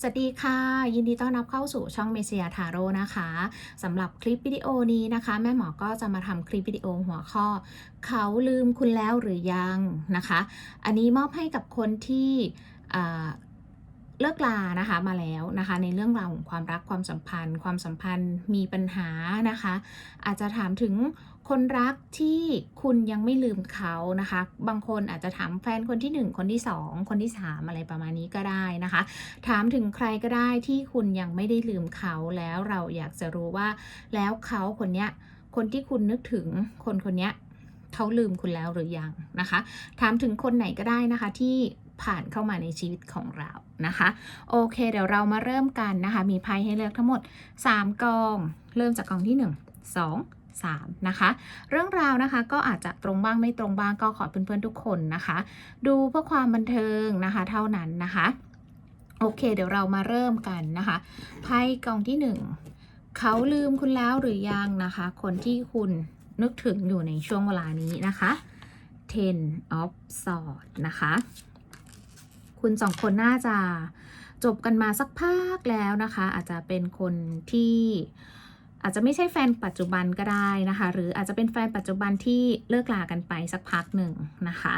สวัสดีค่ะ ยินดีต้อนรับเข้าสู่ช่องเมเซียทาโร่นะคะสำหรับคลิปวิดีโอนี้นะคะ แม่หมอก็จะมาทำคลิปวิดีโอหัวข้อ เขาลืมคุณแล้วหรือยังนะคะ อันนี้มอบให้กับคนที่เลิกลานะคะมาแล้วนะคะ ในเรื่องราวของความรักความสัมพันธ์ ความสัมพันธ์มีปัญหานะคะ อาจจะถามถึง คนรักที่คุณยังไม่ลืมเขานะคะ บางคนอาจจะถามแฟนคนที่หนึ่งคนที่สองคนที่สามอะไรประมาณนี้ก็ได้นะคะ ถามถึงใครก็ได้ที่คุณยังไม่ได้ลืมเขาแล้วเราอยากจะรู้ว่า แล้วเขาคนเนี้ยคนที่คุณนึกถึงคนคนเนี้ยเขาลืมคุณแล้วหรือยังนะคะ ถามถึงคนไหนก็ได้นะคะที่ผ่านเข้ามาในชีวิตของเรานะคะ โอเค เดี๋ยวเรามาเริ่มกันนะคะ มีไพ่ให้เลือกทั้งหมด 3กอง เริ่มจากกองที่ 1 2 3 นะคะ เรื่องราวนะคะก็อาจจะตรงบ้างไม่ตรงบ้างก็ขอเพื่อนๆทุกคนนะคะ ดูเพื่อความบันเทิงนะคะ เท่านั้นนะคะ โอเค เดี๋ยวเรามาเริ่มกันนะคะไพ่กองที่ 1 เขาลืมคุณแล้วหรือยังนะคะ คนที่คุณนึกถึงอยู่ในช่วงเวลานี้นะคะ Ten of Swords นะคะ คุณสองคนน่าจะจบกันมาสักพักแล้วนะคะ อาจจะเป็นคนที่ อาจจะไม่ใช่แฟนปัจจุบันก็ได้นะคะ หรืออาจจะเป็นแฟนปัจจุบันที่เลิกลากันไปสักพักหนึ่งนะคะ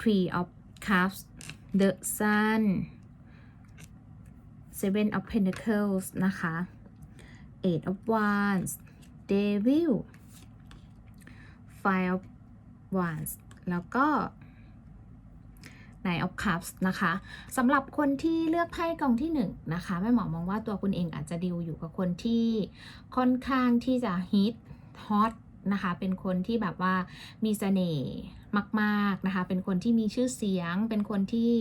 Three of Cups The Sun Seven of Pentacles นะคะ Eight of Wands Devil Five of Wands แล้วก็ Nine of Cups นะคะสำหรับคนที่เลือกไพ่กองที่1นงนะคะแม่หมอมองว่าตัวคุณเองอาจจะดิวอยู่กับคนที่ค่อนข้างที่จะฮิตฮอตนะคะเป็นคนที่แบบว่ามีเสน่ห์มากๆนะคะเป็นคนที่มีชื่อเสียง เป็นคนที่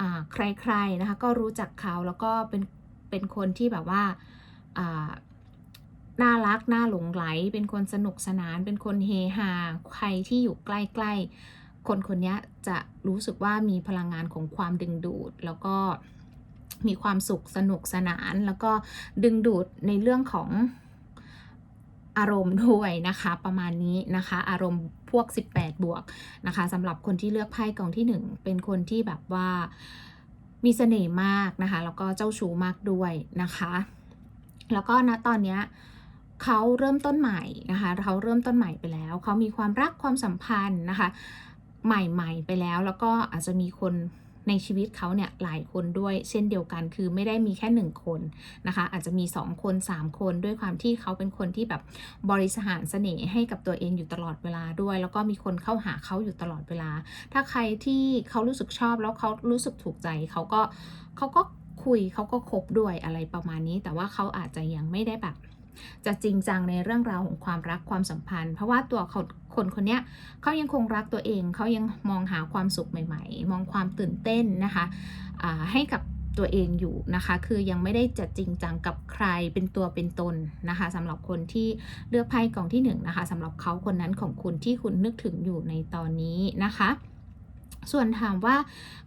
อ่าใครๆนะคะก็รู้จักเขาแล้วก็เป็นเป็นคนที่แบบว่าอ่าน่ารักน่าหลงไหล เป็นคนสนุกสนาน เป็นคนเฮฮาใครที่อยู่ใกล้ๆ คนคนนี้จะรู้สึกว่ามีพลังงานของความดึงดูด แล้วก็มีความสุขสนุกสนาน แล้วก็ดึงดูดในเรื่องของอารมณ์ด้วยนะคะประมาณนี้นะคะ อารมณ์พวก 18 บวกนะคะสำหรับคนที่เลือกไพ่กองที่ 1 เป็นคนที่แบบว่ามีเสน่ห์มากนะคะ แล้วก็เจ้าชู้มากด้วยนะคะ แล้วก็ณตอนนี้เขาเริ่มต้นใหม่นะคะเขาเริ่มต้นใหม่ไปแล้ว เขามีความรักความสัมพันธ์นะคะ ใหม่ๆ ไปแล้ว แล้วก็อาจจะมีคนในชีวิตเขาเนี่ยหลายคนด้วยเช่นเดียวกัน คือไม่ได้มีแค่หนึ่งคนนะคะ อาจจะมี 2 คน 3 คนด้วยความที่เขาเป็นคนที่แบบบริสหารเสน่ห์ให้กับตัวเองอยู่ตลอดเวลาด้วย แล้วก็มีคนเข้าหาเขาอยู่ตลอดเวลา ถ้าใครที่เขารู้สึกชอบแล้วเขารู้สึกถูกใจเขาก็เขาก็คุยเขาก็คบด้วยอะไรประมาณนี้ แต่ว่าเขาอาจจะยังไม่ได้แบบ จะจริงจังในเรื่องราวของความรักความสัมพันธ์ เพราะว่าตัวเขาคนคนนี้เขายังคงรักตัวเอง เขายังมองหาความสุขใหม่ ๆ มองความตื่นเต้นนะคะให้กับตัวเองอยู่นะคะ คือยังไม่ได้จะจริงจังกับใครเป็นตัวเป็นตนนะคะสำหรับคนที่เลือกไพ่กล่องที่หนึ่งนะคะสำหรับเขาคนนั้นของคุณที่คุณนึกถึงอยู่ในตอนนี้นะคะส่วนถามว่า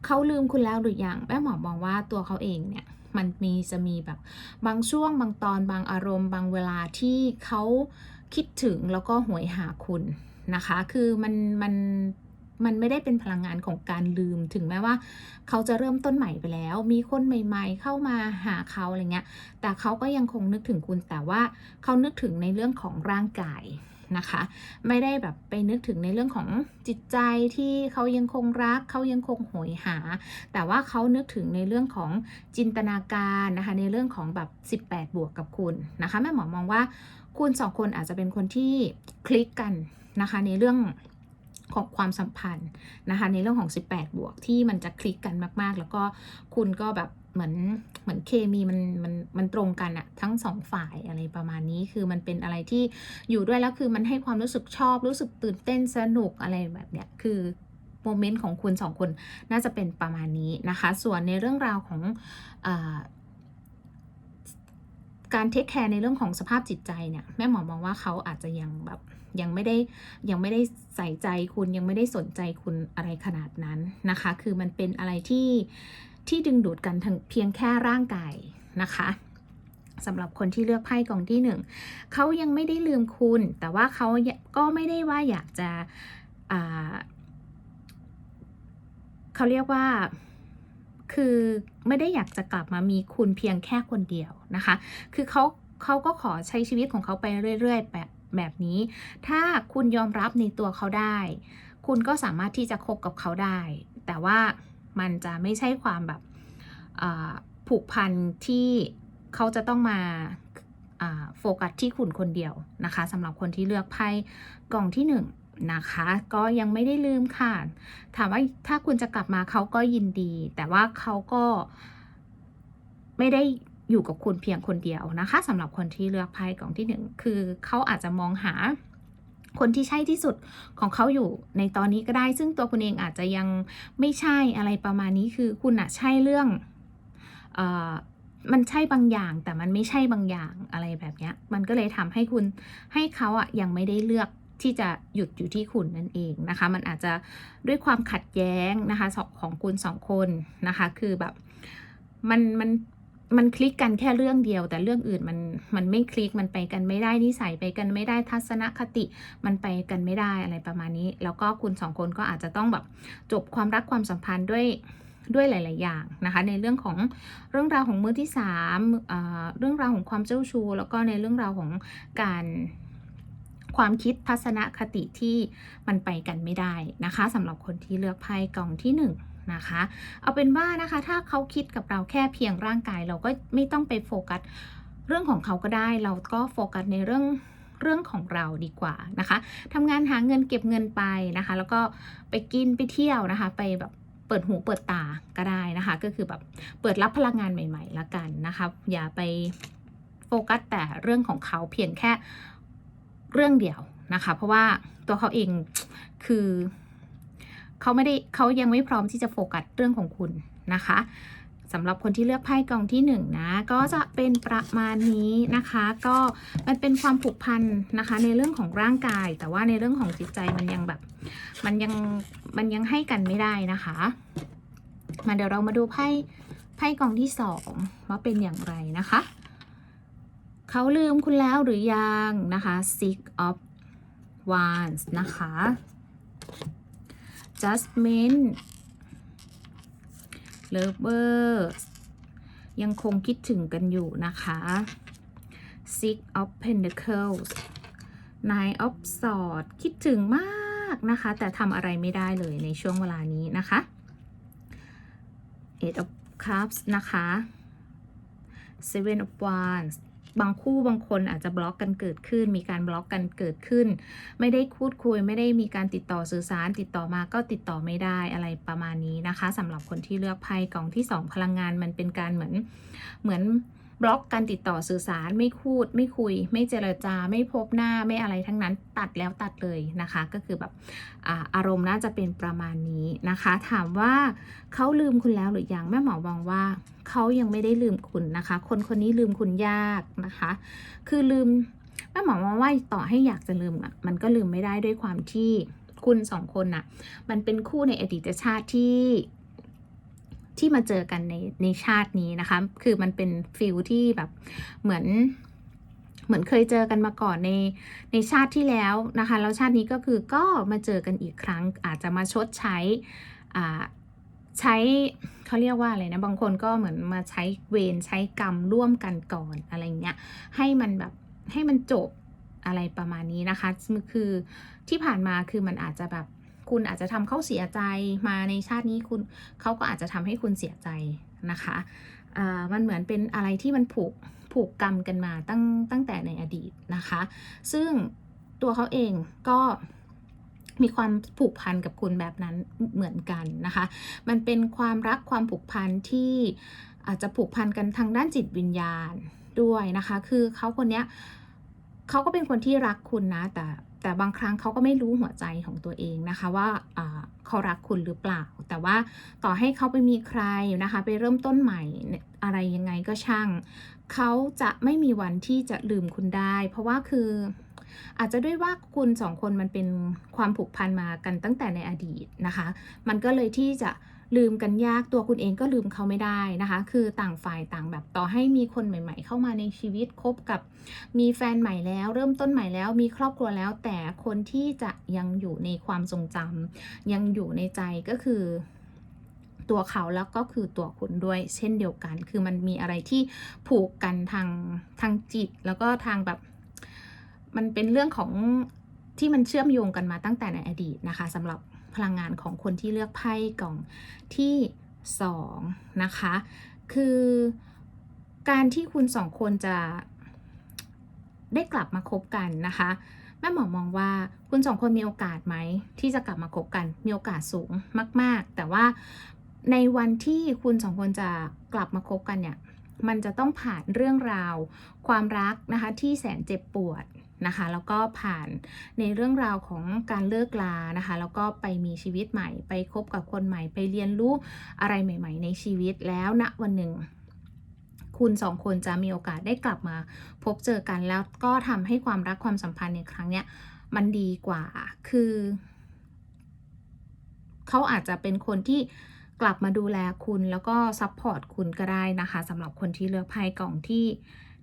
เขาลืมคุณแล้วหรือยังแม่หมอมองว่าตัวเขาเองเนี่ย มันมีจะมีแบบบางช่วงบางตอนบางอารมณ์ บางเวลาที่เขาคิดถึงแล้วก็หวยหาคุณนะคะ คือมันมันมันไม่ได้เป็นพลังงานของการลืมถึงแม้ว่า เขาจะเริ่มต้นใหม่ไปแล้ว มีคนใหม่ ๆ เข้ามาหาเขาอะไรเงี้ย แต่เขาก็ยังคงนึกถึงคุณแต่ว่าเขานึกถึงในเรื่องของร่างกาย นะคะ ไม่ได้แบบไปนึกถึงในเรื่องของจิตใจที่เขายังคงรักเขายังคงโหยหา แต่ว่าเขานึกถึงในเรื่องของจินตนาการนะคะในเรื่องของแบบ 18 บวกกับคุณนะคะแม่หมอมองว่าคุณสองคนอาจจะเป็นคนที่คลิกกันนะคะในเรื่องของความสัมพันธ์นะคะในเรื่องของ 18 บวกที่มันจะคลิกกันมาก ๆ แล้วก็คุณก็แบบ เหมือนเหมือนเคมีมันมันมันตรงกันอะทั้งสองฝ่ายอะไรประมาณนี้คือมันเป็นอะไรที่อยู่ด้วยแล้วคือมันให้ความรู้สึกชอบรู้สึกตื่นเต้นสนุกอะไรแบบเนี้ยคือโมเมนต์ของคุณสองคนน่าจะเป็นประมาณนี้นะคะ ส่วนในเรื่องราวของอาการเทคแคร์ในเรื่องของสภาพจิตใจเนี่ยแม่หมอมองว่าเขาอาจจะยังแบบยังไม่ได้ยังไม่ได้ใส่ใจคุณยังไม่ได้สนใจคุณอะไรขนาดนั้นนะคะ คือมันเป็นอะไรที่ ที่ดึงดูดกันเพียงแค่ร่างกายนะคะสำหรับคนที่เลือกไพ่กองที่หนึ่งเขายังไม่ได้ลืมคุณ แต่ว่าเขาก็ไม่ได้ว่าอยากจะเขาเรียกว่าคือไม่ได้อยากจะกลับมามีคุณเพียงแค่คนเดียวนะคะ คือเขาเขาก็ขอใช้ชีวิตของเขาไปเรื่อยๆแบบแบบนี้ ถ้าคุณยอมรับในตัวเขาได้ คุณก็สามารถที่จะคบกับเขาได้ แต่ว่า มันจะไม่ใช่ความแบบผูกพันที่เขาจะต้องมาอ่าโฟกัสที่คุณคนเดียวนะคะสำหรับคนที่เลือกไพ่กล่องที่หนึ่งนะคะก็ยังไม่ได้ลืมค่ะ ถามว่าถ้าคุณจะกลับมาเขาก็ยินดี แต่ว่าเขาก็ไม่ได้อยู่กับคุณเพียงคนเดียวนะคะสำหรับคนที่เลือกไพ่กล่องที่หนึ่งคือเขาอาจจะมองหา คนที่ใช่ที่สุดของเขาอยู่ในตอนนี้ก็ได้ ซึ่งตัวคุณเองอาจจะยังไม่ใช่อะไรประมาณนี้คือคุณอะใช่เรื่องเออมันใช่บางอย่าง แต่มันไม่ใช่บางอย่างอะไรแบบเนี้ยมันก็เลยทำให้คุณให้เขาอะยังไม่ได้เลือกที่จะหยุดอยู่ที่คุณนั่นเองนะคะ มันอาจจะด้วยความขัดแย้งนะคะของคุณสองคนนะคะ คือแบบมันมัน มันคลิกกันแค่เรื่องเดียว แต่เรื่องอื่นมันมันไม่คลิกมันไปกันไม่ได้นิสัยไปกันไม่ได้ทัศนคติ มันไปกันไม่ได้อะไรประมาณนี้ แล้วก็คุณสองคนก็อาจจะต้องแบบจบความรักความสัมพันธ์ด้วยด้วยหลาย ๆ อย่างนะคะ ในเรื่องของเรื่องราวของมือที่สามเอ่อเรื่องราวของความเจ้าชู้แล้วก็ในเรื่องราวของการความคิดทัศนคติที่มันไปกันไม่ได้นะคะสำหรับคนที่เลือกไพ่กล่องที่ห นะคะ เอาเป็นว่านะคะ ถ้าเขาคิดกับเราแค่เพียงร่างกาย เราก็ไม่ต้องไปโฟกัสเรื่องของเขาก็ได้ เราก็โฟกัสในเรื่องเรื่องของเราดีกว่านะคะทำงานหาเงินเก็บเงินไปนะคะ แล้วก็ไปกินไปเที่ยวนะคะ ไปแบบเปิดหูเปิดตาก็ได้นะคะ ก็คือแบบเปิดรับพลังงานใหม่ ๆ ละกันนะคะ อย่าไปโฟกัสแต่เรื่องของเขาเพียงแค่เรื่องเดียวนะคะ เพราะว่าตัวเขาเองคือ เขาไม่ได้เขายังไม่พร้อมที่จะโฟกัสเรื่องของคุณนะคะสำหรับคนที่เลือกไพ่กองที่หนึ่งนะก็จะเป็นประมาณนี้นะคะ ก็มันเป็นความผูกพันนะคะ ในเรื่องของร่างกาย แต่ว่าในเรื่องของจิตใจมันยังแบบมันยังมันยังให้กันไม่ได้นะคะ มาเดี๋ยวเรามาดูไพ่ไพ่กองที่สองว่าเป็นอย่างไรนะคะเขาลืมคุณแล้วหรือยังนะคะ Six of Wands นะคะ Jasmine Lovers ยังคงคิดถึงกันอยู่นะคะ Six of Pentacles Nine of Swords คิดถึงมากนะคะ แต่ทำอะไรไม่ได้เลยในช่วงเวลานี้นะคะ Eight of Cups นะคะ Seven of Wands บางคู่บางคนอาจจะบล็อกกันเกิดขึ้น มีการบล็อกกันเกิดขึ้น ไม่ได้พูดคุย ไม่ได้มีการติดต่อสื่อสาร ติดต่อมาก็ติดต่อไม่ได้อะไรประมาณนี้นะคะสำหรับคนที่เลือกไพ่กล่องที่ 2 พลังงานมันเป็นการเหมือนเหมือน บล็อกการติดต่อสื่อสารไม่พูด ไม่คุย ไม่เจรจา ไม่พบหน้าไม่อะไรทั้งนั้นตัดแล้วตัดเลยนะคะ ก็คือแบบอาอารมณ์น่าจะเป็นประมาณนี้นะคะ ถามว่าเขาลืมคุณแล้วหรือยังแม่หมอมองว่าเขายังไม่ได้ลืมคุณนะคะ คนคนนี้ลืมคุณยากนะคะ คือลืมแม่หมอมองว่าต่อให้อยากจะลืมอะมันก็ลืมไม่ได้ด้วยความที่คุณสองคนน่ะ มันเป็นคู่ในอดีตชาติที่ ที่มาเจอกันในในชาตินี้นะคะ คือมันเป็นฟิลที่แบบเหมือนเหมือนเคยเจอกันมาก่อนในในชาติที่แล้วนะคะ แล้วชาตินี้ก็คือก็มาเจอกันอีกครั้ง อาจจะมาชดใช้อ่าใช้เขาเรียกว่าอะไรนะ บางคนก็เหมือนมาใช้เวรใช้กรรมร่วมกันก่อนอะไรเงี้ย ให้มันแบบให้มันจบอะไรประมาณนี้นะคะ คือที่ผ่านมาคือมันอาจจะแบบ คุณอาจจะทำเขาเสียใจมาในชาตินี้คุณเขาก็อาจจะทำให้คุณเสียใจนะคะมันเหมือนเป็นอะไรที่มันผูกผูกกรรมกันมาตั้งตั้งแต่ในอดีตนะคะ ซึ่งตัวเขาเองก็มีความผูกพันกับคุณแบบนั้นเหมือนกันนะคะ มันเป็นความรักความผูกพันที่อาจจะผูกพันกันทางด้านจิตวิญญาณด้วยนะคะ คือเขาคนเนี้ยเขาก็เป็นคนที่รักคุณนะ แต่ แต่บางครั้งเขาก็ไม่รู้หัวใจของตัวเองนะคะว่าเขารักคุณหรือเปล่า แต่ว่าต่อให้เขาไปมีใครนะคะ ไปเริ่มต้นใหม่อะไรยังไงก็ช่าง เขาจะไม่มีวันที่จะลืมคุณได้ เพราะว่าคืออาจจะด้วยว่าคุณสองคนมันเป็นความผูกพันมากันตั้งแต่ในอดีตนะคะ มันก็เลยที่จะ ลืมกันยากตัวคุณเองก็ลืมเขาไม่ได้นะคะ คือต่างฝ่ายต่างแบบต่อให้มีคนใหม่ ๆ เข้ามาในชีวิตคบกับ มีแฟนใหม่แล้ว เริ่มต้นใหม่แล้วมีครอบครัวแล้ว แต่คนที่จะยังอยู่ในความทรงจำยังอยู่ในใจก็คือตัวเขาแล้วก็คือตัวคุณด้วยเช่นเดียวกัน คือมันมีอะไรที่ผูกกันทางทางจิต แล้วก็ทางแบบ มันเป็นเรื่องของที่มันเชื่อมโยงกันมาตั้งแต่ในอดีตนะคะสำหรับ พลังงานของคนที่เลือกไพ่กล่องที่สองนะคะ คือการที่คุณสองคนจะได้กลับมาคบกันนะคะแม่หมอมองว่าคุณสองคนมีโอกาสไหม ที่จะกลับมาคบกันมีโอกาสสูงมาก ๆ แต่ว่าในวันที่คุณสองคนจะกลับมาคบกันเนี่ยมันจะต้องผ่านเรื่องราว ความรักนะคะที่แสนเจ็บปวด นะคะ แล้วก็ผ่านในเรื่องราวของการเลิกลานะคะ แล้วก็ไปมีชีวิตใหม่ ไปคบกับคนใหม่ ไปเรียนรู้อะไรใหม่ ๆ ในชีวิตแล้วณวันหนึ่งคุณสองคนจะมีโอกาสได้กลับมาพบเจอกันแล้วก็ทำให้ความรักความสัมพันธ์ในครั้งเนี้ยมันดีกว่า คือ เขาอาจจะเป็นคนที่กลับมาดูแลคุณแล้วก็ซัพพอร์ตคุณก็ได้นะคะสำหรับคนที่เลือกไพ่กล่องที่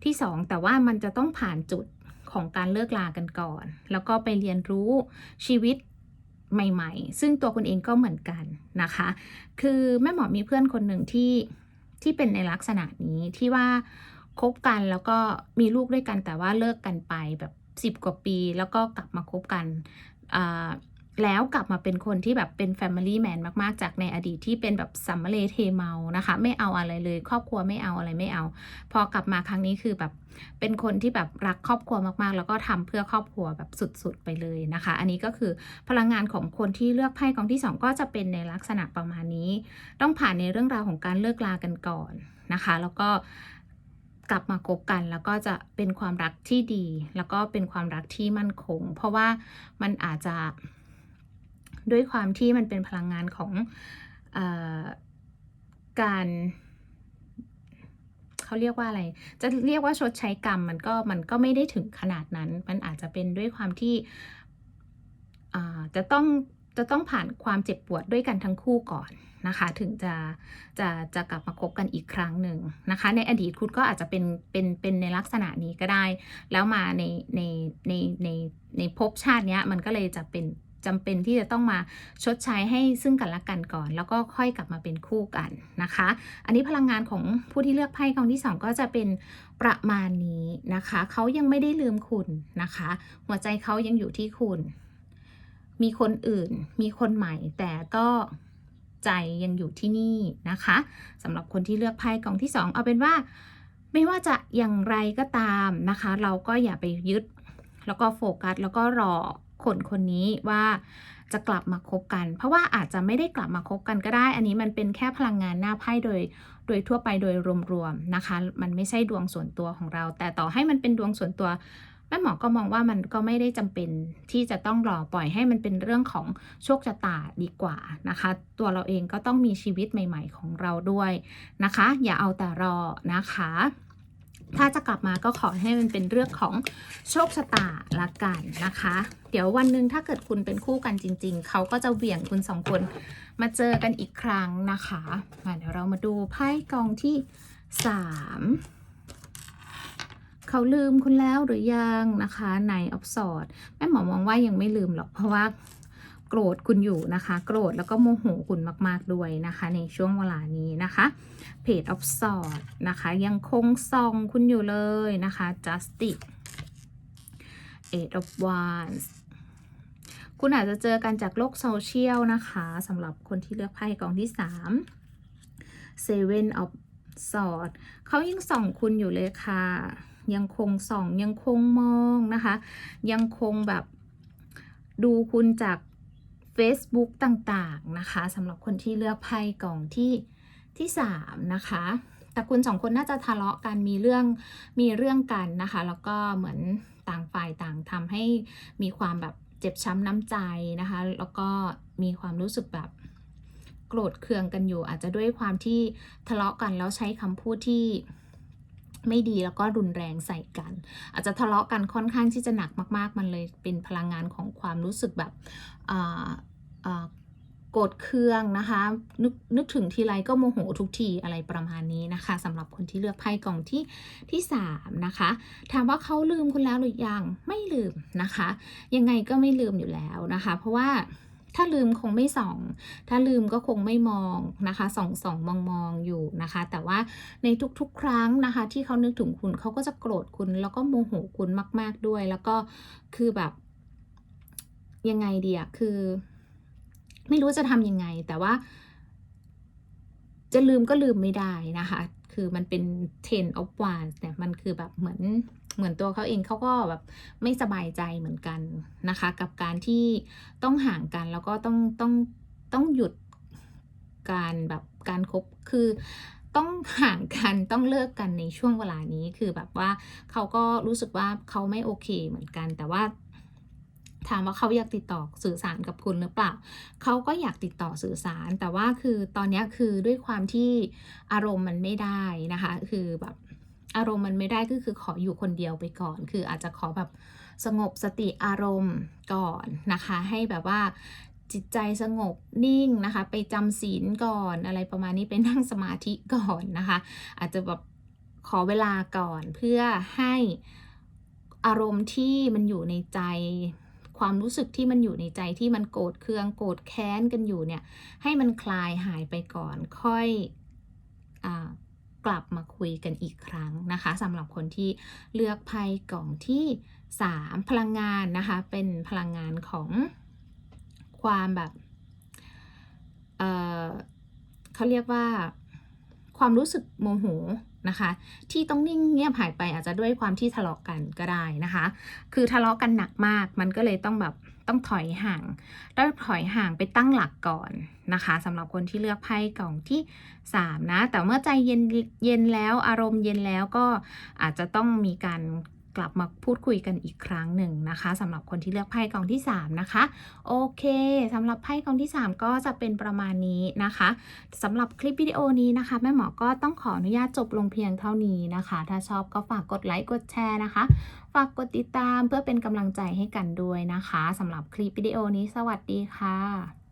ที่สองแต่ว่ามันจะต้องผ่านจุด ของการเลิกลากันก่อน แล้วก็ไปเรียนรู้ชีวิตใหม่ ๆ ซึ่งตัวคุณเองก็เหมือนกันนะคะ คือแม่หมอมีเพื่อนคนหนึ่งที่ที่เป็นในลักษณะนี้ที่ว่าคบกันแล้วก็มีลูกด้วยกันแต่ว่าเลิกกันไปแบบสิบกว่าปี แล้วก็กลับมาคบกันอ่า แล้วกลับมาเป็นคนที่แบบเป็น Family Man มากๆ จากในอดีตที่เป็นแบบสัมมเลเทเมานะคะ ไม่เอาอะไรเลย ครอบครัวไม่เอาอะไรไม่เอา พอกลับมาครั้งนี้คือแบบเป็นคนที่แบบรักครอบครัวมากๆ แล้วก็ทำเพื่อครอบครัวแบบสุดๆไปเลยนะคะ อันนี้ก็คือพลังงานของคนที่เลือกไพ่กองที่ 2 ก็จะเป็นในลักษณะประมาณนี้ ต้องผ่านในเรื่องราวของการเลิกลากันก่อนนะคะ แล้วก็กลับมาคบกันแล้วก็จะเป็นความรักที่ดี แล้วก็เป็นความรักที่มั่นคง เพราะว่ามันอาจจะ ด้วยความที่มันเป็นพลังงานของอการเขาเรียกว่าอะไร จะเรียกว่าชดใช้กรรมมันก็มันก็ไม่ได้ถึงขนาดนั้น มันอาจจะเป็นด้วยความที่จะต้องจะต้องผ่านความเจ็บปวดด้วยกันทั้งคู่ก่อนนะคะ ถึงจะจะจะกลับมาคบกันอีกครั้งหนึ่งนะคะ ในอดีตคุณก็อาจจะเป็นเป็นเป็นในลักษณะนี้ก็ได้ แล้วมาในในในในในภพชาตินี้มันก็เลยจะเป็น จำเป็นที่จะต้องมาชดใช้ให้ซึ่งกันและกันก่อน แล้วก็ค่อยกลับมาเป็นคู่กันนะคะ อันนี้พลังงานของผู้ที่เลือกไพ่กองที่ 2 ก็จะเป็นประมาณนี้นะคะ เขายังไม่ได้ลืมคุณนะคะ หัวใจเขายังอยู่ที่คุณ มีคนอื่น มีคนใหม่ แต่ก็ใจยังอยู่ที่นี่นะคะสำหรับคนที่เลือกไพ่กองที่ 2 เอาเป็นว่า ไม่ว่าจะอย่างไรก็ตามนะคะ เราก็อย่าไปยึด แล้วก็โฟกัสแล้วก็รอ คนคนนี้ว่าจะกลับมาคบกัน เพราะว่าอาจจะไม่ได้กลับมาคบกันก็ได้ อันนี้มันเป็นแค่พลังงานหน้าไพ่โดย โดยทั่วไปโดยรวมๆนะคะ มันไม่ใช่ดวงส่วนตัวของเรา แต่ต่อให้มันเป็นดวงส่วนตัวแม่หมอก็มองว่ามันก็ไม่ได้จำเป็นที่จะต้องรอปล่อยให้มันเป็นเรื่องของโชคชะตาดีกว่านะคะ ตัวเราเองก็ต้องมีชีวิตใหม่ ๆ ของเราด้วยนะคะ อย่าเอาแต่รอนะคะ ถ้าจะกลับมาก็ขอให้มันเป็นเรื่องของโชคชะตาละกันนะคะ เดี๋ยววันหนึ่งถ้าเกิดคุณเป็นคู่กันจริง ๆ เขาก็จะเหวี่ยงคุณสองคนมาเจอกันอีกครั้งนะคะมาเดี๋ยวเรามาดูไพ่กองที่สามเขาลืมคุณแล้วหรือยังนะคะในออฟสอดแม่หมอมองว่ายังไม่ลืมหรอกเพราะว่า โกรธคุณอยู่นะคะ โกรธแล้วก็โมโหคุณมาก ๆ ด้วยนะคะ ในช่วงเวลานี้นะคะเพจออฟสอดนะคะ ยังคงซองคุณอยู่เลยนะคะ justice eight of wands คุณอาจจะเจอกันจากโลกโซเชียลนะคะสำหรับคนที่เลือกไพ่กองที่3 seven of swords เขายังส่องคุณอยู่เลยค่ะ ยังคงส่องยังคงมองนะคะ ยังคงแบบดูคุณจาก Facebook ต่างๆนะคะสำหรับคนที่เลือกไพ่กองที่ที่ 3 นะคะ แต่คุณสองคนน่าจะทะเลาะกันมีเรื่องมีเรื่องกันนะคะ แล้วก็เหมือนต่างฝ่ายต่างทำให้มีความแบบเจ็บช้ำน้ำใจนะคะ แล้วก็มีความรู้สึกแบบโกรธเคืองกันอยู่ อาจจะด้วยความที่ทะเลาะกันแล้วใช้คำพูดที่ ไม่ดีแล้วก็รุนแรงใส่กัน อาจจะทะเลาะกันค่อนข้างที่จะหนักมาก ๆ มันเลยเป็นพลังงานของความรู้สึกแบบโกรธเคืองนะคะนึกนึกถึงทีไรก็โมโหทุกทีอะไรประมาณนี้นะคะสำหรับคนที่เลือกไพ่กล่องที่ที่3นะคะถามว่าเขาลืมคุณแล้วหรือยังไม่ลืมนะคะ ยังไงก็ไม่ลืมอยู่แล้วนะคะ เพราะว่า ถ้าลืมคงไม่ส่อง ถ้าลืมก็คงไม่มองนะคะส่องส่องมองมองอยู่นะคะ แต่ว่าในทุกๆ ครั้งนะคะ ที่เขานึกถึงคุณเขาก็จะโกรธคุณ แล้วก็โมโหคุณมาก ๆด้วย แล้วก็คือแบบยังไงดีอะคือ ไม่รู้จะทำยังไง แต่ว่า จะลืมก็ลืมไม่ได้นะคะ คือมันเป็น ten of wands เนี่ย มันคือแบบเหมือน เหมือนตัวเขาเองเขาก็แบบไม่สบายใจเหมือนกันนะคะ กับการที่ต้องห่างกันแล้วก็ต้องต้องต้องหยุดการแบบการคบคือต้องห่างกันต้องเลิกกันในช่วงเวลานี้คือแบบว่าเขาก็รู้สึกว่าเขาไม่โอเคเหมือนกัน แต่ว่า ถามว่าเขาอยากติดต่อสื่อสารกับคุณหรือเปล่าเขาก็อยากติดต่อสื่อสาร แต่ว่าคือตอนนี้คือด้วยความที่อารมณ์มันไม่ได้นะคะ คือแบบ อารมณ์มันไม่ได้ก็คือขออยู่คนเดียวไปก่อน คืออาจจะขอแบบสงบสติอารมณ์ก่อนนะคะ ให้แบบว่าจิตใจสงบนิ่งนะคะ ไปจำศีลก่อนอะไรประมาณนี้ไปนั่งสมาธิก่อนนะคะ อาจจะแบบขอเวลาก่อนเพื่อให้อารมณ์ที่มันอยู่ในใจ ความรู้สึกที่มันอยู่ในใจที่มันโกรธเคืองโกรธแค้นกันอยู่เนี่ย ให้มันคลายหายไปก่อนค่อยอา กลับมาคุยกันอีกครั้งนะคะสำหรับคนที่เลือกไพ่กล่องที่ 3 พลังงานนะคะ เป็นพลังงานของความแบบเเขาเรียกว่าความรู้สึกโมโหนะคะ ที่ต้องนิ่งเงียบหายไปอาจจะด้วยความที่ทะเลาะกันก็ได้นะคะ คือทะเลาะกันหนักมากมันก็เลยต้องแบบ ต้องถอยห่างต้องถอยห่างไปตั้งหลักก่อนนะคะสำหรับคนที่เลือกไพ่กล่องที่ 3 นะ แต่เมื่อใจเย็นเย็นแล้วอารมณ์เย็นแล้วก็อาจจะต้องมีการกลับมาพูดคุยกันอีกครั้งหนึ่งนะคะสำหรับคนที่เลือกไพ่กล่องที่ 3 นะคะ โอเคสำหรับไพ่กล่องที่ 3 ก็จะเป็นประมาณนี้นะคะสำหรับคลิปวิดีโอนี้นะคะแม่หมอก็ต้องขออนุญาตจบลงเพียงเท่านี้นะคะ ถ้าชอบก็ฝากกดไลค์กดแชร์นะคะ ฝากกดติดตามเพื่อเป็นกำลังใจให้กันด้วยนะคะสำหรับคลิปวิดีโอนี้สวัสดีค่ะ